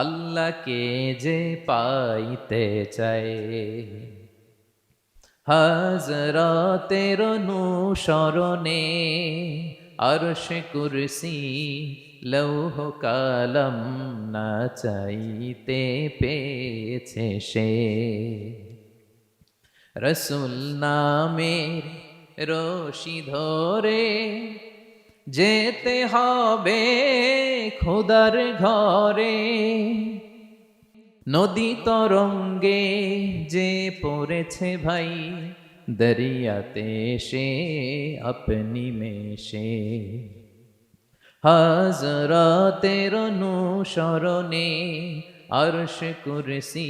আল্লাহকে যে পাইতে চায়। হাজরাতের অনুসরণে আরশ কুরসি লৌহ কালম না চাইতে পেয়েছে সে। রসুল নামের রশি ধরে যেতে হবে খোদার ঘরে। নদী তরঙ্গে যে পড়েছে ভাই, দরিয়াতে সে আপনি মেশে। হাজরাতের অনুসরণে আরশ কুরসি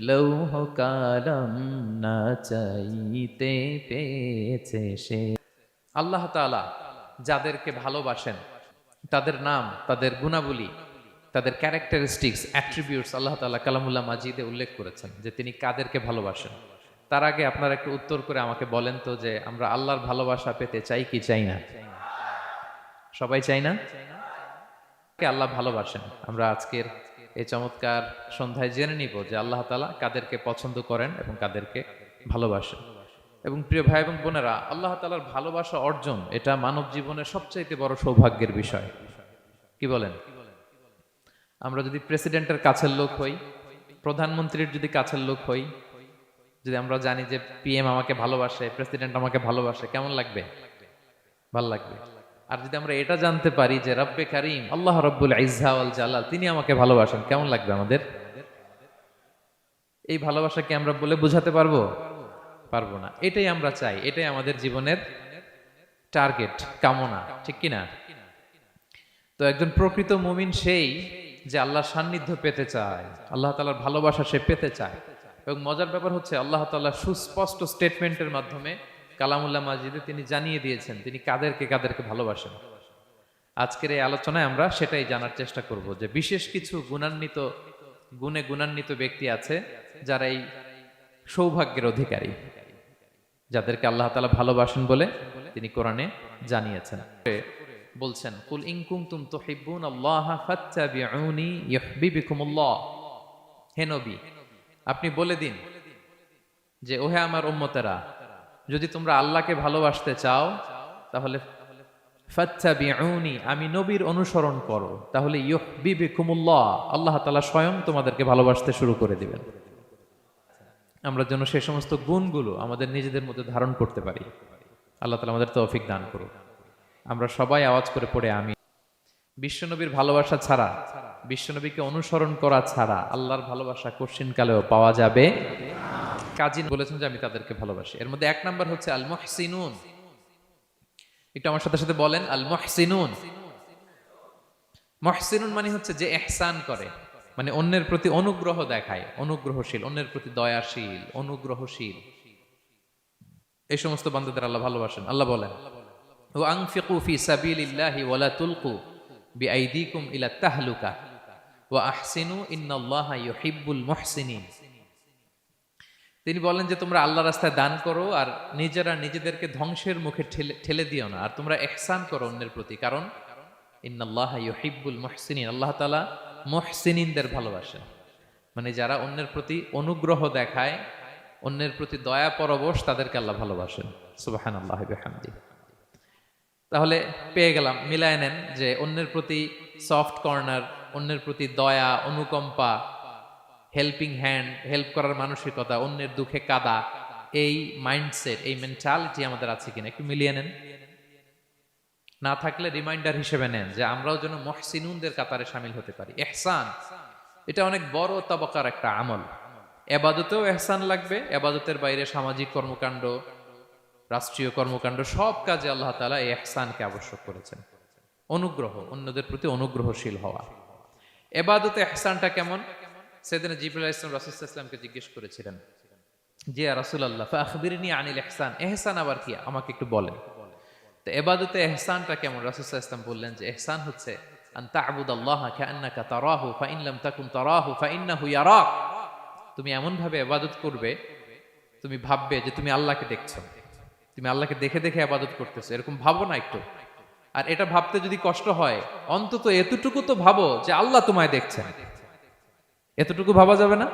লৌহ কালম না চাইতে পেয়েছে সে। আল্লাহ তাআলা যাদেরকে ভালোবাসেন, তাদের নাম, তাদের গুণাবলী, তাদের ক্যারেক্টারিস্টিক্স অ্যাট্রিবিউটস আল্লাহ তাআলা কালামুল্লাহ মাজিদে উল্লেখ করেছেন যে তিনি কাদেরকে ভালোবাসেন। তার আগে আপনারা একটু উত্তর করে আমাকে বলেন তো যে আমরা আল্লাহর ভালোবাসা পেতে চাই কি চাই না? সবাই চাই না? কে আল্লাহ ভালোবাসেন? আমরা আজকের এই চমৎকার সন্ধ্যায় জেনে নিব যে আল্লাহ তালা কাদেরকে পছন্দ করেন এবং কাদেরকে ভালোবাসেন। এবং প্রিয় ভাই এবং বোনেরা, আল্লাহ তালার ভালোবাসা অর্জন এটা মানব জীবনের সবচাইতে বড় সৌভাগ্যের বিষয়। কি বলেন? আমরা যদি প্রেসিডেন্টের কাছের লোক হই, প্রধানমন্ত্রীর যদি কাছের লোক হই, যদি আমরা জানি যে পিএম আমাকে ভালোবাসে, প্রেসিডেন্ট আমাকে ভালোবাসে, কেমন লাগবে? ভালো লাগবে। আর যদি আমরা এটা জানতে পারি যে রব্বে কারিম, আল্লাহ রব্বুল ইজাউল জালাল, তিনি আমাকে ভালোবাসেন, কেমন লাগবে আমাদের? এই ভালোবাসাকে আমরা বলে বোঝাতে পারব? পারব না। এটাই আমরা চাই, এটাই আমাদের জীবনের টার্গেট কামনা, ঠিক কিনা তো একজন প্রকৃত মুমিন সেই যে আল্লাহর সান্নিধ্য পেতে চায়, আল্লাহ তালার ভালোবাসা সে পেতে চায়। এবং মজার ব্যাপার হচ্ছে আল্লাহ তাল্লাহ সুস্পষ্ট স্টেটমেন্টের মাধ্যমে কালামুল্লাহ মাজিদে তিনি জানিয়ে দিয়েছেন, তিনি কাদেরকে কাদেরকে ভালোবাসেন। আজকের এই আলোচনায় আমরা সেটাই জানার চেষ্টা করব যে বিশেষ কিছু গুণান্বিত, গুণে গুণান্বিত ব্যক্তি আছে যারা এই সৌভাগ্যের অধিকারী। যাদেরকে আল্লাহ তালা ভালোবাসেন বলে তিনি কোরআনে জানিয়েছেন। বলছেন, কুল ইনকুম তুম তো হিব্বুন আল্লাহ ফাত্তাবিউনি ইউহিব্বিকুমুল্লাহ। হে নবী, আপনি বলে দিন যে, ওহে আমার উম্মতেরা, যদি তোমরা আল্লাহকে ভালোবাসতে চাও, তাহলে আমি নবীর অনুসরণ করো। তাহলে ইউহিব্বিকুমুল্লাহ, আল্লাহ তাআলা স্বয়ং তোমাদেরকে ভালোবাসতে শুরু করে দিবেন। আমরা যেন সে সমস্ত গুণগুলো আমাদের নিজেদের মধ্যে ধারণ করতে পারি। আল্লাহ তালা আমাদের তৌফিক দান করুক। আমরা সবাই আওয়াজ করে পড়ে আমি বিশ্বনবীর ভালোবাসা ছাড়া, বিশ্বনবীকে অনুসরণ করা ছাড়া আল্লাহর ভালোবাসা কঠিন কালেও পাওয়া যাবে। কাজিন বলেছেন যে আমি তাদেরকে ভালোবাসি। এর মধ্যে এক নাম্বার হচ্ছে আল মহসিনুন একটু আমার সাথে সাথে বলেন আল মহসিনুন মহসিনুন মানে হচ্ছে যে এহসান করে। মানে অন্যের প্রতি অনুগ্রহ দেখায়, অনুগ্রহশীল, অন্যের প্রতি দয়াশীল, অনুগ্রহশীল। এই সমস্ত বান্ধবদের আল্লাহ ভালোবাসেন। আল্লাহ বলেন ও আংফিকু ফি সাবিলিল্লাহি ওয়ালা তুলকু বিআইদিকুম ইলা তাহলুকা ওয়া আহসিনু ইন্নাল্লাহা ইউহিব্বুল মুহসিনিন। তিনি বলেন যে, তোমরা আল্লাহ রাস্তায় দান করো আর নিজেরা নিজেদেরকে ধ্বংসের মুখে ঠেলে ঠেলে দিও না। আর তোমরা এহসান করো অন্যের প্রতি। কারণ, ইন্নাল্লাহা ইউহিব্বুল মুহসিনিন। আল্লাহ তাআলা মুহসিনিনদের ভালোবাসেন মানে যারা অন্যের প্রতি অনুগ্রহ দেখায়, অন্যের প্রতি দয়া পরবশ তাদেরকে আল্লাহ ভালোবাসেন। সুবাহান আল্লাহ হামদি তাহলে পেয়ে গেলাম, মিলায় নেন যে অন্যের প্রতি সফট কর্নার, অন্যের প্রতি দয়া, অনুকম্পা, হেল্পিং হ্যান্ড, হেল্প করার মানসিকতা, অন্যের দুঃখে কাদা, এই মাইন্ডসেট, এই মেন্টালিটি আমাদের আছে কিনা, একটু মিলিয়ে নেন। না থাকলে রিমাইন্ডার হিসেবে নেন যে আমরাও যেন মহসিনুনদের কাতারে সামিল হতে পারি। এহসান এটা অনেক বড় তবকার একটা আমল। এবাদতেও এহসান লাগবে, এবাদতের বাইরে সামাজিক কর্মকাণ্ড, রাষ্ট্রীয় কর্মকাণ্ড, সব কাজে আল্লাহ তালা এই এহসানকে আবশ্যক করেছেন। অনুগ্রহ, অন্যদের প্রতি অনুগ্রহশীল হওয়া। এবাদতে এহসানটা কেমন? সেদিন জিবুল ইসলাম রাসুল ইসলামকে জিজ্ঞেস করেছিলেন জি রাসুল আল্লাহ আনিল এহসান এহসান আবার কি? আমাকে একটু বলেন। তো এবাদতে এহসানটা কেমন? রাসুল ইসলাম বললেন যে, এহসান হচ্ছে তুমি এমন ভাবে ইবাদত করবে, তুমি ভাববে যে তুমি আল্লাহকে দেখছ। তুমি আল্লাহকে দেখে দেখে ইবাদত করতেছো। এরকম ভাবো না একটু। আর এটা ভাবতে যদি কষ্ট হয়, অন্তত এতটুকু তো ভাবো যে আল্লাহ তোমায় দেখছেন। এতটুকু ভাবা যাবে না?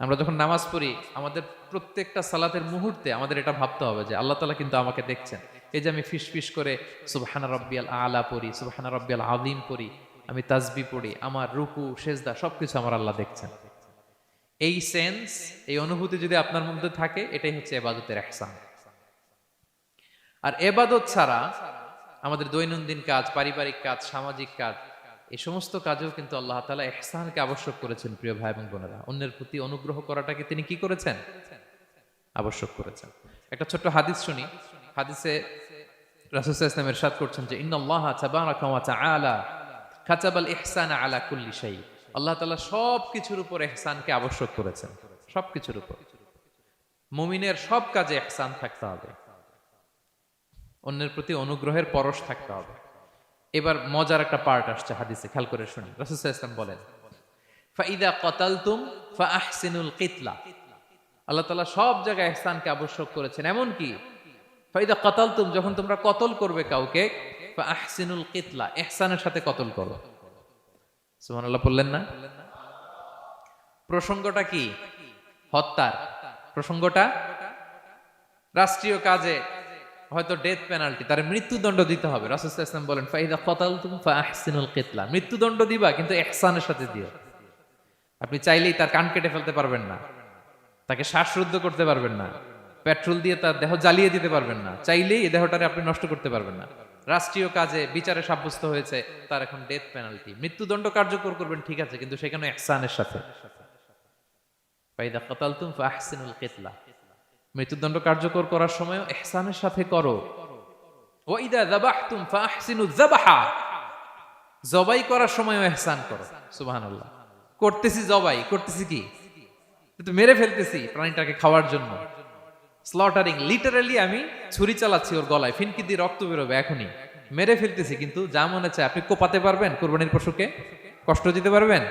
আমরা যখন নামাজ পড়ি, আমাদের প্রত্যেকটা সালাতের মুহূর্তে আমাদের এটা ভাবতে হবে যে আল্লাহ তালা কিন্তু আমাকে দেখছেন। এই যে আমি ফিস ফিস করে সুবহানা রব্বিয়াল আলা পড়ি, সুবহানা রব্বিয়াল আদিম পড়ি, আমি তাজবি পড়ি, আমার রুকু, সেজদা, সবকিছু আমার আল্লাহ দেখছেন। এই সেন্স, এই অনুভূতি যদি আপনার মধ্যে থাকে, এটাই হচ্ছে এবাদতের এহসান আর এবাদত ছাড়া আমাদের দৈনন্দিন কাজ, পারিবারিক কাজ, সামাজিক কাজ এই সমস্ত কাজেও কিন্তু আল্লাহ তালা এহসানকে আবশ্যক করেছেন, প্রিয় ভাই এবং বোনেরা। অন্যের প্রতি অনুগ্রহ করাটাকে তিনি কি করেছেন? আবশ্যক করেছেন। একটা ছোট্ট হাদিস শুনি। হাদিসে ইসলাম এরশাদ করছেন যে আল্লাহ তাআলা সব কিছুর উপর ইহসানকে আবশ্যক করেছেন। সব কিছুর উপর। মুমিনের সব কাজে ইহসান থাকতে হবে। অন্যের প্রতি অনুগ্রহের পরশ থাকতে হবে। এবার মজার একটা পার্ট আসছে হাদিসে, খেয়াল করে শুনি ইসলাম বলেন, ফাইদা কতালতুম ফা আহসিনুল কিতলা। আল্লাহ তাআলা সব জায়গায় ইহসানকে আবশ্যক করেছেন। এমন কি? ফাইদা কতালতুম, যখন তোমরা কতল করবে কাউকে ফা আহসিনুল কিতলা ইহসানের সাথে কতল করো। বললেন না? প্রসঙ্গটা কি? হত্যার। প্রসঙ্গটা? রাষ্ট্রীয় কাজে হয়তো ডেথ পেনাল্টি তার মৃত্যুদণ্ড দিতে হবে। সাল্লাল্লাহু বলেন, ফাইদা কতালতুম ফা আহসিনুল কিতলা। মৃত্যুদণ্ড দিবা, কিন্তু ইহসানের সাথে দিও। আপনি চাইলেই তার কান কেটে ফেলতে পারবেন না। তাকে শ্বাসরুদ্ধ করতে পারবেন না। পেট্রোল দিয়ে তার দেহ জ্বালিয়ে দিতে পারবেন না। চাইলেই এই দেহটারে আপনি নষ্ট করতে পারবেন না। রাষ্ট্রীয় কাজে বিচারে সাব্যস্ত হয়েছে, তার এখন ডেথ পেনাল্টি মৃত্যুদণ্ড কার্যকর করবেন, ঠিক আছে, কিন্তু সেখানে ইহসানের সাথে। ফাইদা কতালতুম ফা আহসিনুল কিতলা। মৃত্যুদণ্ড কার্যকর করার সময় এহসানের সাথে করো। জবাই করার সময় ইহসান করো। সুবহানাল্লাহ। করতেছি জবাই, করতেছি কি? মেরে ফেলতেছি প্রাণীটাকে খাওয়ার জন্য। স্লটারিং লিটারালি আমি ছুরি চালাচ্ছি ওর গলায়, ফিনকি দিয়ে রক্ত বেরোবে এখনই। মেরে ফেলতেছি কিন্তু যা মনে চায় আপনি কোপাতে পারবেন কোরবানির পশুকে? কষ্ট দিতে পারবেন?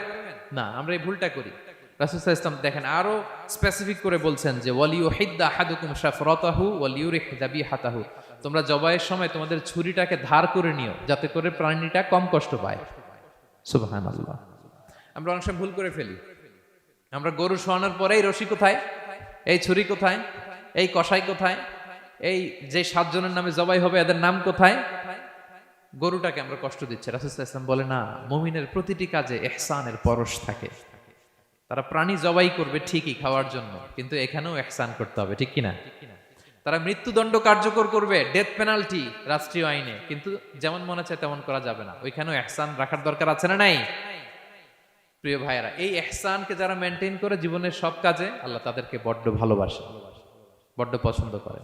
না, আমরা এই ভুলটা করি। রাসুসাহ ইসলাম দেখেন, আরও স্পেসিফিক করে বলছেন যে ওয়ালিউ হিদ্দা হাদুকুম শাফরাতাহু ওয়ালিউরিহ হাতাহু তোমরা জবাইয়ের সময় তোমাদের ছুরিটাকে ধার করে নিও, যাতে করে প্রাণীটা কম কষ্ট পায়। সুবহানাল্লাহ। আমরা অনেক সময় ভুল করে ফেলি। আমরা গরু শোয়ানোর পরে, এই রশি কোথায়? এই ছুরি কোথায়? এই কষাই কোথায়? এই যে সাতজনের নামে জবাই হবে, এদের নাম কোথায়? গরুটাকে আমরা কষ্ট দিচ্ছি। রাসুসাহ ইসলাম বলে, না, মমিনের প্রতিটি কাজে এহসানের পরশ থাকে। তারা প্রাণী জবাই করবে ঠিকই খাওয়ার জন্য, কিন্তু এখানেও এহসান করতে হবে, ঠিক কিনা? তারা মৃত্যুদণ্ড কার্যকর করবে ডেথ পেনাল্টি রাষ্ট্রীয় আইনে, কিন্তু যেমন মনে চায় তেমন করা যাবে না। ওইখানেও এহসান রাখার দরকার আছে না নাই? প্রিয় ভাইয়েরা, এই এহসানকে যারা মেনটেন করে জীবনের সব কাজে, আল্লাহ তাদেরকে বড্ড ভালোবাসে, বড্ড পছন্দ করে।